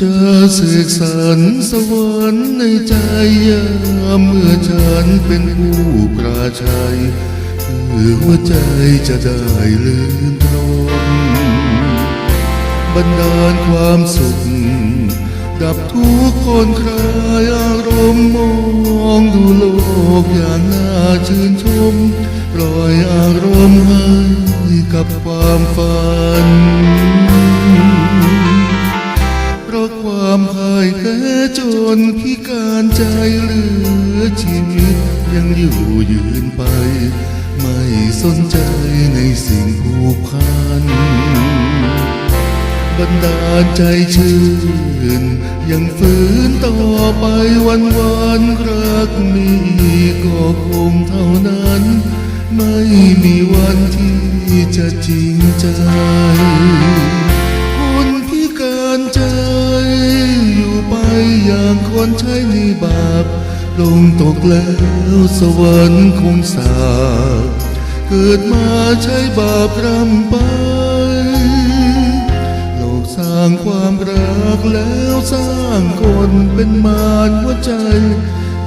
จะเสกสรรสวรรค์ในใจยามเมื่อฉันเป็นผู้ปราชัยคือหัวใจจะได้ลืมตรงบันดาลความสุข ดับทุกคนคลายอารมณ์มองดูโลกอย่างน่าชื่นชม ปล่อยอารมณ์ให้กับคว ชีวิตยังอยู่ยืนไป ไม่สนใจในสิ่งผูกพันบันดาลใจชื่น ยังฝืนต่อไปวันวันรักมีก็คงเท่านั้น ไม่มีวันที่จะจริงใจคนพิการใจอยู่ไปอย่างคนใช้ในบาป ลงตกแล้วสวรรค์คงสาบเกิดมาใช้บาปรำไป โลกสร้างความรักแล้วสร้างคนเป็นมารหัวใจ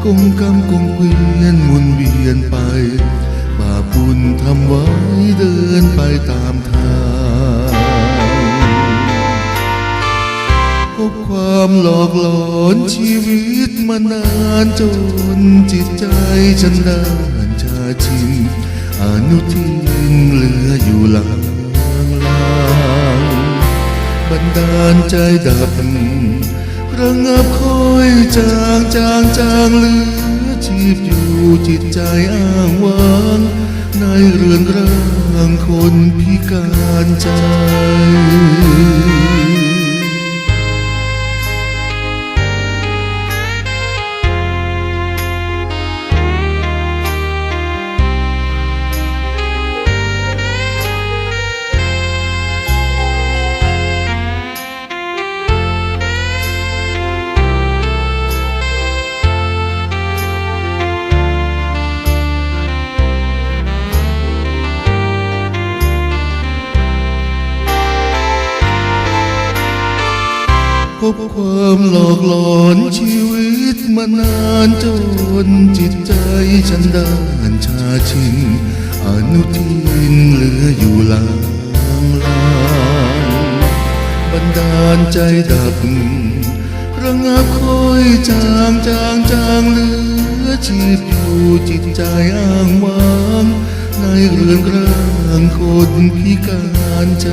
กงกำกงเกวียนหมุนเวียนไป บาปบุญทำไว้เดินไปตามท หลอกหลอนชีวิตมานานจนจิตใจฉันด้านชาชินอนุทินเหลืออยู่หลังลางบันดาลใจดับระงับคอยจางจางจางเหลือชีพอยู่จิตใจอ้างว้างในเรือนร่างคนพิการใจ พบความหลอกหลอนชีวิตมานานจนจิตใจฉันด้านชาชินอนุทินเหลืออยู่หลังลางบันดาลใจดับระงับคอยจางจางจางเหลือชีพอยู่จิตใจอ้างว้างในเรือนร่างคนพิการใจ